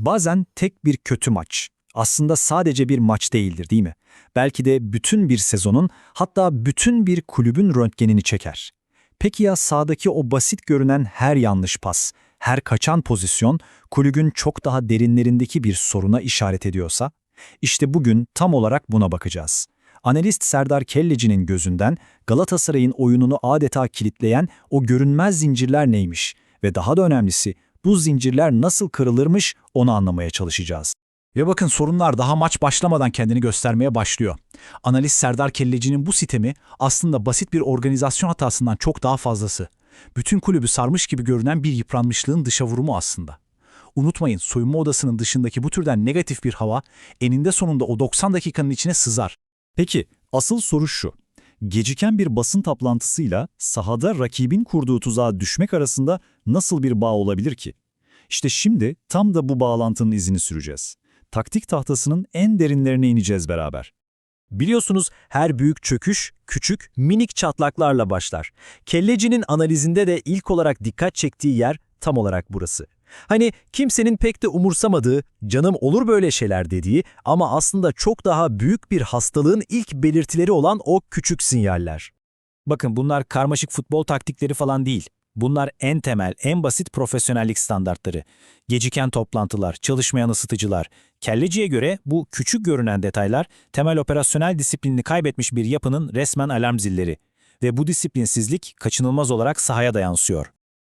Bazen tek bir kötü maç aslında sadece bir maç değildir değil mi? Belki de bütün bir sezonun hatta bütün bir kulübün röntgenini çeker. Peki ya sahadaki o basit görünen her yanlış pas, her kaçan pozisyon kulübün çok daha derinlerindeki bir soruna işaret ediyorsa? İşte bugün tam olarak buna bakacağız. Analist Serdar Kelleci'nin gözünden Galatasaray'ın oyununu adeta kilitleyen o görünmez zincirler neymiş ve daha da önemlisi bu zincirler nasıl kırılırmış onu anlamaya çalışacağız. Ve bakın sorunlar daha maç başlamadan kendini göstermeye başlıyor. Analist Serdar Kelleci'nin bu sitemi aslında basit bir organizasyon hatasından çok daha fazlası. Bütün kulübü sarmış gibi görünen bir yıpranmışlığın dışa vurumu aslında. Unutmayın soyunma odasının dışındaki bu türden negatif bir hava eninde sonunda o 90 dakikanın içine sızar. Peki, asıl soru şu. Geciken bir basın toplantısıyla sahada rakibin kurduğu tuzağa düşmek arasında nasıl bir bağ olabilir ki? İşte şimdi tam da bu bağlantının izini süreceğiz. Taktik tahtasının en derinlerine ineceğiz beraber. Biliyorsunuz her büyük çöküş küçük, minik çatlaklarla başlar. Kellecinin analizinde de ilk olarak dikkat çektiği yer tam olarak burası. Hani kimsenin pek de umursamadığı, canım olur böyle şeyler dediği ama aslında çok daha büyük bir hastalığın ilk belirtileri olan o küçük sinyaller. Bakın bunlar karmaşık futbol taktikleri falan değil. Bunlar en temel, en basit profesyonellik standartları. Geciken toplantılar, çalışmayan ısıtıcılar. Kelleciye göre bu küçük görünen detaylar temel operasyonel disiplinini kaybetmiş bir yapının resmen alarm zilleri. Ve bu disiplinsizlik kaçınılmaz olarak sahaya da yansıyor.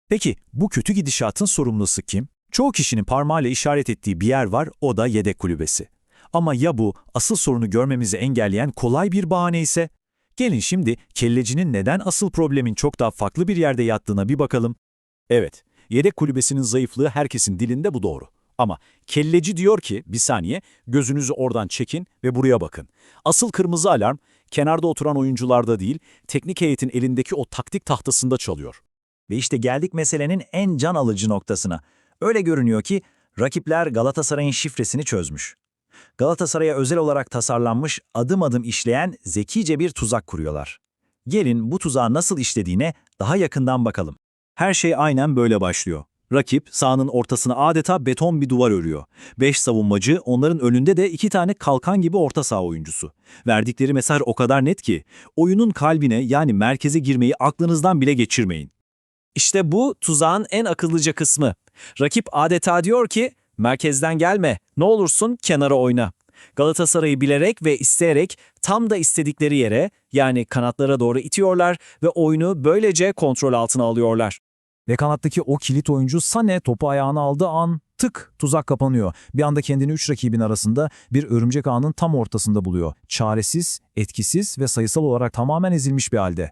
Peki bu kötü gidişatın sorumlusu kim? Çoğu kişinin parmağıyla işaret ettiği bir yer var, o da yedek kulübesi. Ama ya bu asıl sorunu görmemizi engelleyen kolay bir bahane ise? Gelin şimdi kellecinin neden asıl problemin çok daha farklı bir yerde yattığına bir bakalım. Evet, yedek kulübesinin zayıflığı herkesin dilinde bu doğru. Ama kelleci diyor ki, bir saniye, gözünüzü oradan çekin ve buraya bakın. Asıl kırmızı alarm, kenarda oturan oyuncularda değil, teknik heyetin elindeki o taktik tahtasında çalıyor. Ve işte geldik meselenin en can alıcı noktasına. Öyle görünüyor ki rakipler Galatasaray'ın şifresini çözmüş. Galatasaray'a özel olarak tasarlanmış, adım adım işleyen zekice bir tuzak kuruyorlar. Gelin bu tuzağı nasıl işlediğine daha yakından bakalım. Her şey aynen böyle başlıyor. Rakip sahanın ortasına adeta beton bir duvar örüyor. Beş savunmacı, onların önünde de iki tane kalkan gibi orta saha oyuncusu. Verdikleri mesaj o kadar net ki, oyunun kalbine yani merkeze girmeyi aklınızdan bile geçirmeyin. İşte bu tuzağın en akıllıca kısmı. Rakip adeta diyor ki, merkezden gelme, ne olursun kenara oyna. Galatasaray'ı bilerek ve isteyerek tam da istedikleri yere yani kanatlara doğru itiyorlar ve oyunu böylece kontrol altına alıyorlar. Ve kanattaki o kilit oyuncu Sane topu ayağına aldığı an tık tuzak kapanıyor. Bir anda kendini üç rakibin arasında bir örümcek ağının tam ortasında buluyor. Çaresiz, etkisiz ve sayısal olarak tamamen ezilmiş bir halde.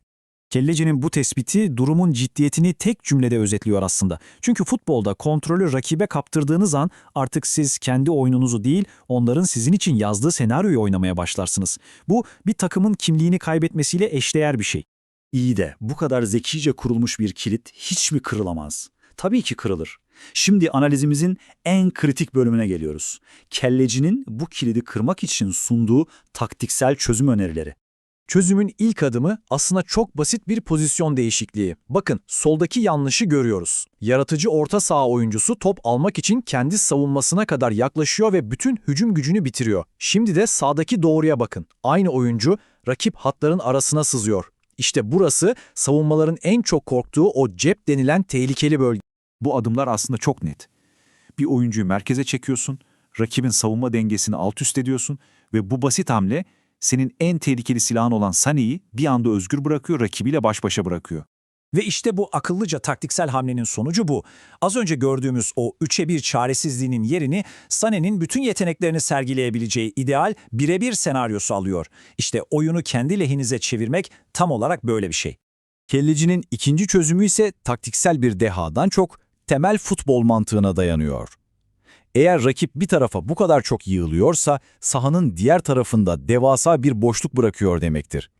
Kellecinin bu tespiti durumun ciddiyetini tek cümlede özetliyor aslında. Çünkü futbolda kontrolü rakibe kaptırdığınız an artık siz kendi oyununuzu değil, onların sizin için yazdığı senaryoyu oynamaya başlarsınız. Bu bir takımın kimliğini kaybetmesiyle eşdeğer bir şey. İyi de bu kadar zekice kurulmuş bir kilit hiç mi kırılamaz? Tabii ki kırılır. Şimdi analizimizin en kritik bölümüne geliyoruz. Kellecinin bu kilidi kırmak için sunduğu taktiksel çözüm önerileri. Çözümün ilk adımı aslında çok basit bir pozisyon değişikliği. Bakın soldaki yanlışı görüyoruz. Yaratıcı orta saha oyuncusu top almak için kendi savunmasına kadar yaklaşıyor ve bütün hücum gücünü bitiriyor. Şimdi de sağdaki doğruya bakın. Aynı oyuncu rakip hatların arasına sızıyor. İşte burası savunmaların en çok korktuğu o cep denilen tehlikeli bölge. Bu adımlar aslında çok net. Bir oyuncuyu merkeze çekiyorsun, rakibin savunma dengesini alt üst ediyorsun ve bu basit hamle senin en tehlikeli silahın olan Sane'yi bir anda özgür bırakıyor, rakibiyle baş başa bırakıyor. Ve işte bu akıllıca taktiksel hamlenin sonucu bu. Az önce gördüğümüz o 3'e 1 çaresizliğinin yerini Sané'nin bütün yeteneklerini sergileyebileceği ideal birebir senaryosu alıyor. İşte oyunu kendi lehinize çevirmek tam olarak böyle bir şey. Kellecinin ikinci çözümü ise taktiksel bir dehadan çok temel futbol mantığına dayanıyor. Eğer rakip bir tarafa bu kadar çok yığılıyorsa sahanın diğer tarafında devasa bir boşluk bırakıyor demektir.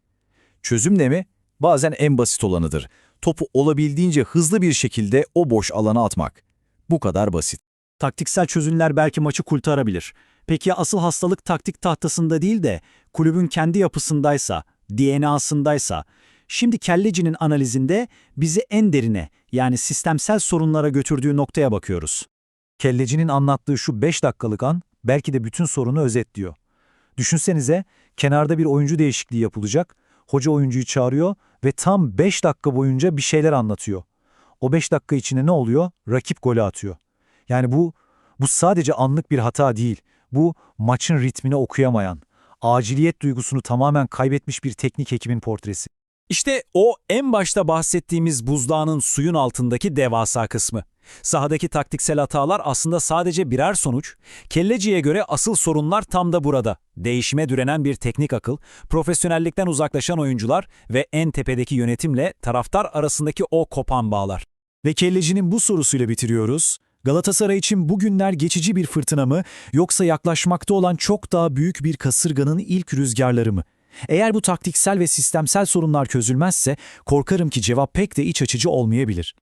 Çözüm ne mi? Bazen en basit olanıdır. Topu olabildiğince hızlı bir şekilde o boş alana atmak. Bu kadar basit. Taktiksel çözümler belki maçı kurtarabilir. Peki asıl hastalık taktik tahtasında değil de kulübün kendi yapısındaysa, DNA'sındaysa, şimdi Kellecinin analizinde bizi en derine yani sistemsel sorunlara götürdüğü noktaya bakıyoruz. Kellecinin anlattığı şu 5 dakikalık an belki de bütün sorunu özetliyor. Düşünsenize kenarda bir oyuncu değişikliği yapılacak, hoca oyuncuyu çağırıyor ve tam 5 dakika boyunca bir şeyler anlatıyor. O 5 dakika içinde ne oluyor? Rakip golü atıyor. Yani bu, bu sadece anlık bir hata değil. Bu maçın ritmini okuyamayan, aciliyet duygusunu tamamen kaybetmiş bir teknik ekibin portresi. İşte o en başta bahsettiğimiz buzdağının suyun altındaki devasa kısmı. Sahadaki taktiksel hatalar aslında sadece birer sonuç. Kelleci'ye göre asıl sorunlar tam da burada. Değişime direnen bir teknik akıl, profesyonellikten uzaklaşan oyuncular ve en tepedeki yönetimle taraftar arasındaki o kopan bağlar. Ve Kellecinin bu sorusuyla bitiriyoruz. Galatasaray için bugünler geçici bir fırtına mı yoksa yaklaşmakta olan çok daha büyük bir kasırganın ilk rüzgarları mı? Eğer bu taktiksel ve sistemsel sorunlar çözülmezse korkarım ki cevap pek de iç açıcı olmayabilir.